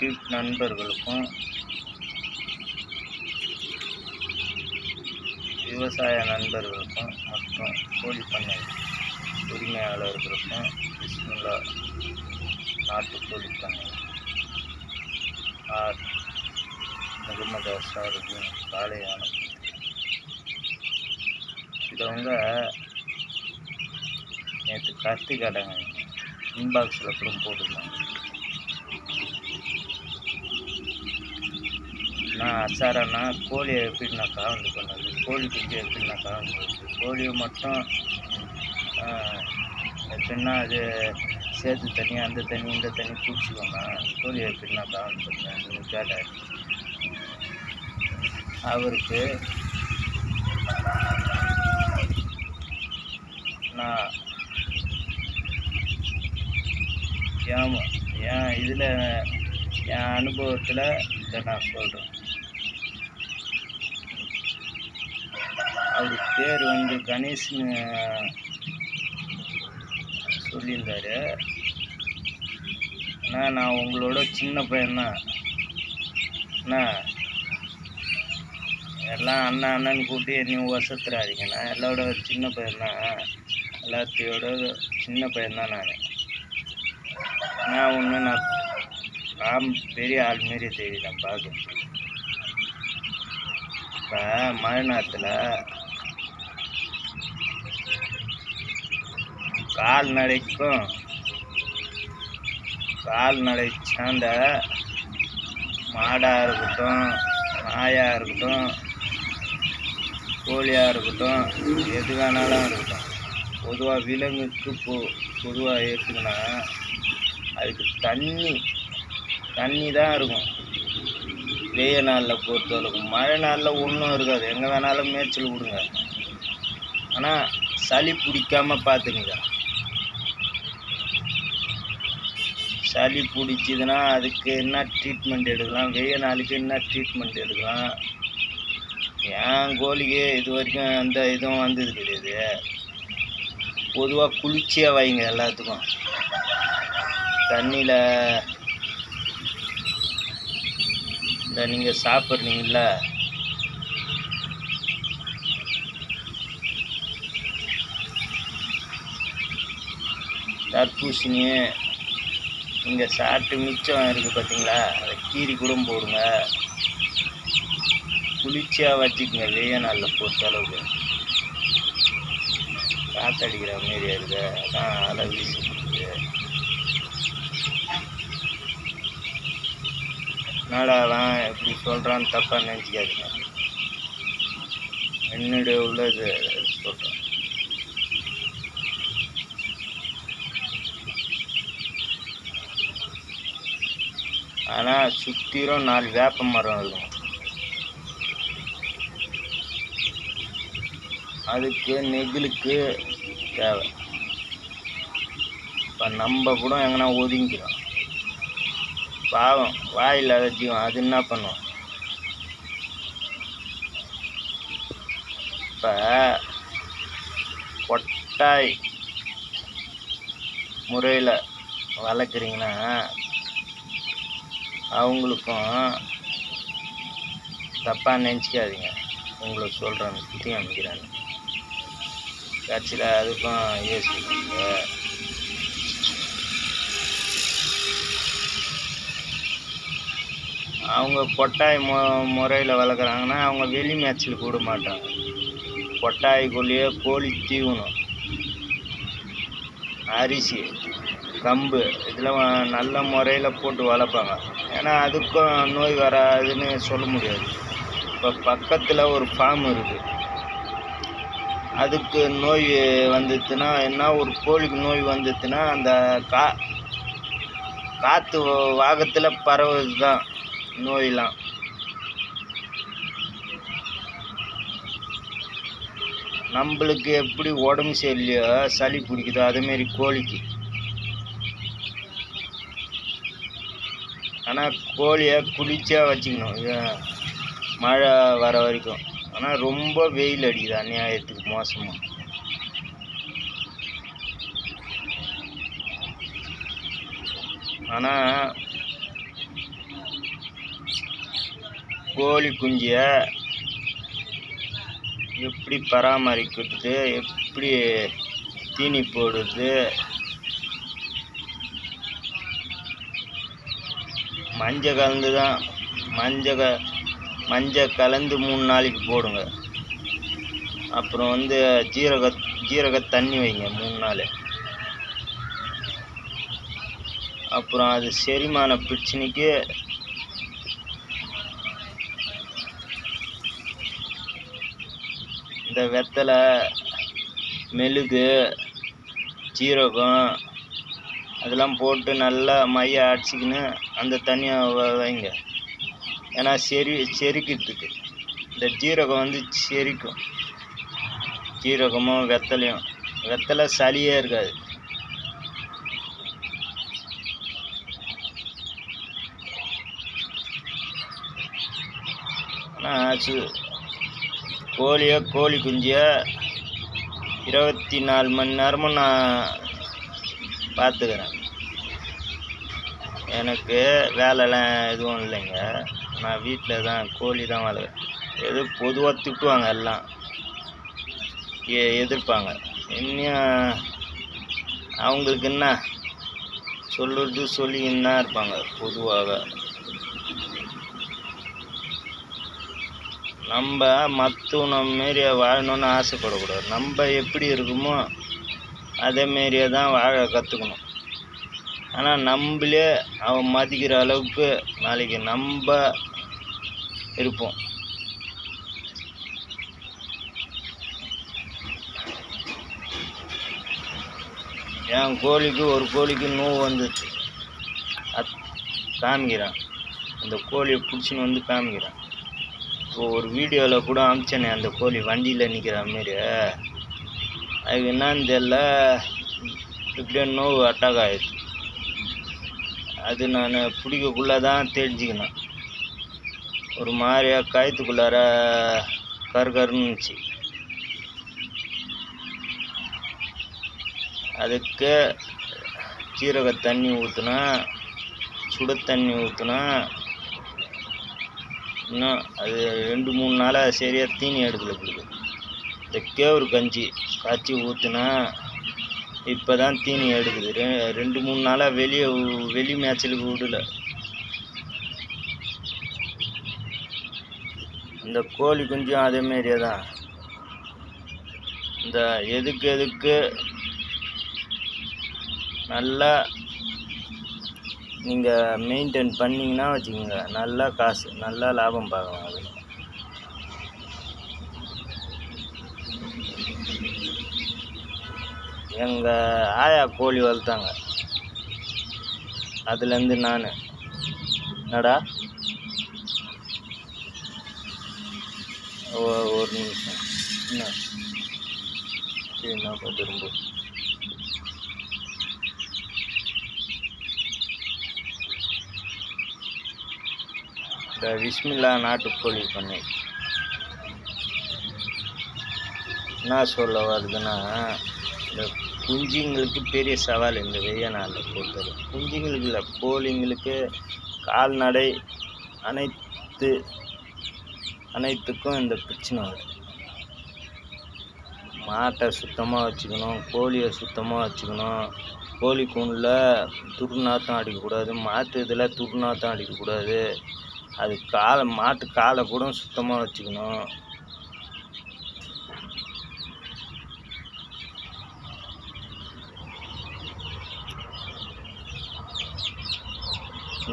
YouTube நண்பர்களுக்கும் விவசாய நண்பர்களுக்கும் மற்றும் கோழி பண்ணை உரிமையாளர்களுக்கும் பிஸ்மில்லா நாட்டுக்கோழி பண்ணை. ஆர். முகமது அசாருதீன் காலை வணக்கம் இதவங்க நேற்று கருத்து கேட்டாங்க இன்பாக்ஸில் கூட போட்டிருந்தாங்க. நான் அச்சாரண்ணா கோழியை எப்படி நான் கலந்து பண்ணது கோழி குஞ்சு எப்படி நான் காவந்து கோழியை மட்டும் எப்படின்னா அது சேர்த்து தண்ணி அந்த தண்ணி இந்த தண்ணி பிடிச்சிக்கோங்க கோழியை எப்படி நான் காவந்து பண்ணேன் கேட்டார் அவருக்கு நான் ஏன் என் இதில் என் அனுபவத்தில் இதை நான் சொல்கிறேன் அவர் பேர் வந்து கணேஷ்னு சொல்லியிருந்தார். அண்ணா நான் உங்களோட சின்ன பையன்தான் அண்ணா எல்லாம் அண்ணன் அண்ணன் கூப்பிட்டு என்னையும் வசத்துறாதீங்கண்ணா எல்லாரோட சின்ன பையன்தான் எல்லாத்தையோட சின்ன பையன்தான் நான். நான் ஒன்று நான் நான் பெரிய ஆள் மாரி தெரியுறேன் பார்க்க இப்போ மழை நேரத்தில் கால்நடைக்கும். கால்நடை சார்ந்த மாடாக இருக்கட்டும் நாயாக இருக்கட்டும் கோழியாக இருக்கட்டும் எது வேணாலும் இருக்கட்டும். பொதுவாக விலங்குக்கு பொ பொதுவாக எடுத்துக்கினா அதுக்கு தண்ணி தண்ணி தான் இருக்கும். வெய்ய நாளில் பொறுத்தளவுக்கு மழை நாளில் ஒன்றும் இருக்காது. எங்கே வேணாலும் மேய்ச்சல் விடுங்க. ஆனால் சளி பிடிக்காமல் பார்த்துக்குங்க சளி பிடிச்சிதுன்னா அதுக்கு என்ன ட்ரீட்மெண்ட் எடுக்கலாம்? வெய்ய நாளைக்கு என்ன ட்ரீட்மெண்ட் எடுக்கலாம்? என் கோழிக்கு இது வரைக்கும் அந்த இதுவும் வந்தது கிடையாது. பொதுவாக குளிர்ச்சியாக வைங்க எல்லாத்துக்கும். தண்ணியில் இந்த நீங்கள் சாப்பிட்றீங்கள தர்பூசணி இங்கே சாப்பிட்டு மிச்சம் இருக்குது பார்த்தீங்களா அதை கீரி கூட போடுங்க. குளிர்ச்சியாக வச்சுக்கோங்க வெய்ய நாளில் பொறுத்த அளவுக்கு. காற்றடிக்கிற மாரி இருக்குது அதான் அலை வீசிட்டு என்னடா அவன் இப்படி சொல்கிறான்னு தப்பாக நினச்சிக்காதீங்க. என்னுடைய உள்ளது சொல்கிறேன் ஆனால் சுற்றிலும் நாலு வேப்ப மரம் இருக்கும். அதுக்கு நெகிழுக்கு தேவை. இப்போ நம்ம கூட எங்கன்னா ஒதுங்கிக்கிறோம் பாவம் வாயில்லாத ஜீவன் அது என்ன பண்ணுவோம் இப்போ கொட்டாய் முறையில் வளர்க்குறீங்கன்னா அவங்களுக்கும் தப்பாக நினச்சிக்காதீங்க. உங்களுக்கு சொல்கிறேன் புத்தி அமைக்கிறேன் கட்சியில் அதுக்கும் யோசிக்கிறீங்க அவங்க கொட்டாய் மு முறையில் வளர்க்குறாங்கன்னா அவங்க வெளி மேட்சில் கூட மாட்டாங்க. கொட்டாய்க்குள்ளேயே கோழி தீவனம். அரிசி. கம்பு இதெல்லாம் நல்ல முறையில் போட்டு வளர்ப்பாங்க. ஏன்னா அதுக்கும் நோய் வராதுன்னு சொல்ல முடியாது. இப்போ பக்கத்தில் ஒரு ஃபார்ம் இருக்குது அதுக்கு நோய் வந்துச்சுன்னா என்ன ஒரு கோழிக்கு நோய் வந்துச்சுன்னா அந்த கா காற்று வாகத்தில் பரவுது தான் நோயெலாம் நம்மளுக்கு எப்படி உடம்பு சரியில்லையோ சளி பிடிக்குதோ அதேமாரி கோழிக்கு. ஆனால் கோழியை குளிர்ச்சியாக வச்சுக்கணும். மழை வர வரைக்கும். ஆனால் ரொம்ப வெயில் அடிக்குது அநியாயத்துக்கு மோசமாக ஆனால் கோழி குஞ்சியை எப்படி பராமரிக்கிறது எப்படி தீனி போடுறது மஞ்சள் கலந்து தான் மஞ்சள் க மஞ்சள் கலந்து மூணு நாளைக்கு போடுங்க. அப்புறம் வந்து ஜீரக ஜீரக தண்ணி வைங்க மூணு நாள். அப்புறம் அது செரிமான பிரச்சனைக்கு இந்த வெத்தலை மெழுகு ஜீரகம் அதெல்லாம் போட்டு நல்லா மைய அடிச்சிக்கின்னு அந்த தண்ணியை வ- வைங்க. ஏன்னா செரி செரிக்கிறதுக்கு. இந்த ஜீரகம் வந்து செரிக்கும். ஜீரகமும் வெத்தலையும். வெத்தலை சளியே இருக்காது. ஆச்சு சு கோழி குஞ்சியாக இருபத்தி நாலு மணி நேரமும் நான் பார்த்துக்கிறேன். எனக்கு வேலைலாம் எதுவும் இல்லைங்க. நான் வீட்டில் தான் கோழி தான் வளர்க்குறேன். எது பொதுவாக திட்டுவாங்க எல்லாம். எ எதிர்ப்பாங்க. இன்னும் அவங்களுக்கு என்ன? சொல்லுறது சொல்லிக்கின்னு தான் இருப்பாங்க? பொதுவாக. நம்ம மற்றவன மாரி வாழணும்னு ஆசைப்படக்கூடாது. நம்ம எப்படி இருக்குமோ அதேமாரியே தான் வாழ கற்றுக்கணும் ஆனால் நம்மளே அவன் மதிக்கிற அளவுக்கு நாளைக்கு நம்ம இருப்போம். என் கோழிக்கு ஒரு கோழிக்கு நோவு வந்துச்சு. அத் காமிக்கிறான். அந்த கோழியை பிடிச்சின்னு வந்து காமிக்கிறான். இப்போ ஒரு வீடியோவில் கூட அமிச்சேனே அந்த கோழி வண்டியில் நிற்கிற மாரி அதுக்கு என்னன்னு தெரில இப்படியே நோவு அட்டாக் ஆயிடுச்சு. அது நான் பிடிக்கக்குள்ளே தான் தெரிஞ்சுக்கினேன். ஒரு மாதிரியாக காயத்துக்குள்ளார கரு இருந்துச்சு. அதுக்கு சீரக தண்ணி ஊற்றுனா சுட தண்ணி ஊற்றுனா இன்னும் அது ரெண்டு மூணு நாளாக சரியாக தீனி எடுக்கல கொடுக்கு இந்த கேவுரு கஞ்சி காய்ச்சி ஊற்றுனா இப்போ தான் தீனி எடுக்குது. ரெ ரெண்டு மூணு நாளாக வெளியே வெளி மேய்ச்சலுக்கு விடல. இந்த கோழி குஞ்சும் அதே மாதிரியே தான் இந்த எதுக்கு எதுக்கு நல்லா நீங்கள் மெயின்டைன் பண்ணிங்கன்னா வச்சுக்கோங்க. நல்லா காசு நல்லா லாபம் பார்க்கலாம் அது எங்கள் ஆயா கோழி வளர்த்தாங்க. அதுலேருந்து நான். என்னடா? ஒரு நிமிஷம். என்ன? சரி நான் திரும்ப இந்த விஸ்மில்லா நாட்டுக்கோழி பண்ணை. என்ன சொல்ல வருதுன்னா இந்த குஞ்சுங்களுக்கு பெரிய சவால் இந்த வெய்ய நாளில் பொறுத்தவரை குஞ்சுங்களுக்கு இல்லை கோழிங்களுக்கு கால்நடை அனைத்து அனைத்துக்கும் இந்த பிரச்சனை வருது. மாட்டை சுத்தமாக வச்சுக்கணும் கோழியை சுத்தமாக வச்சுக்கணும். கோழி கூண்டில் துர்நாற்றம் அடிக்கக்கூடாது மாட்டு இதில் துர்நாற்றம் அடிக்கக்கூடாது அது காலை மாட்டு காலை கூட சுத்தமாக வச்சுக்கணும்.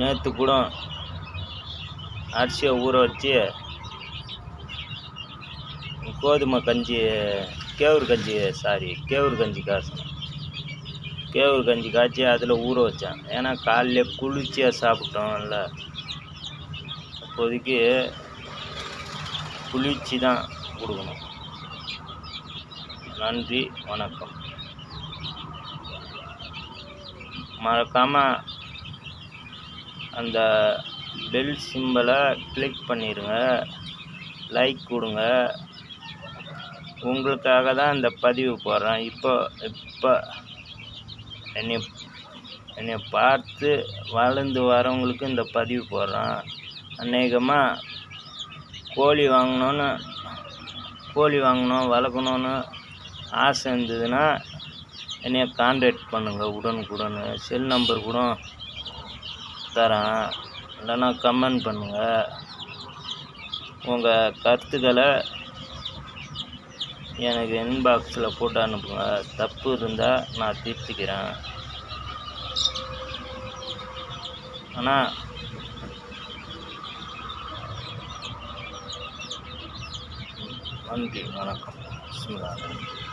நேற்று கூட அரிசியை ஊற வச்சு கோதுமை கஞ்சி கேவுரு கஞ்சி சாரி கேவுரு கஞ்சி காய்ச்சணும் கேவுரு கஞ்சி காய்ச்சி அதில் ஊற வச்சேன். ஏன்னா காலையில் குளிர்ச்சியாக சாப்பிட்டோம்ல. அப்போதைக்கு குளிர்ச்சி தான் கொடுக்கணும். நன்றி வணக்கம். மறக்காமல் அந்த பெல் சிம்பலை கிளிக் பண்ணிடுங்க லைக் கொடுங்க. உங்களுக்காக தான் இந்த பதிவு போடுறேன். இப்போ இப்போ என்னை என்னை பார்த்து வளர்ந்து வரவங்களுக்கு இந்த பதிவு போடுறேன். அநேகமாக கோழி வாங்கணுன்னு கோழி வாங்கணும் வளர்க்கணுன்னு ஆசை இருந்ததுன்னா என்னைய கான்டாக்ட் பண்ணுங்கள் உடனுக்குடன். செல் நம்பர் கூட தரேன். இல்லைன்னா கமெண்ட் பண்ணுங்கள் உங்கள் கருத்துக்களை எனக்கு இன்பாக்ஸில் போட்டு அனுப்புங்க. தப்பு இருந்தால் நான் தீர்த்துக்கிறேன். ஆனால் நன்றி வணக்கம். பிஸ்மில்லாஹ்.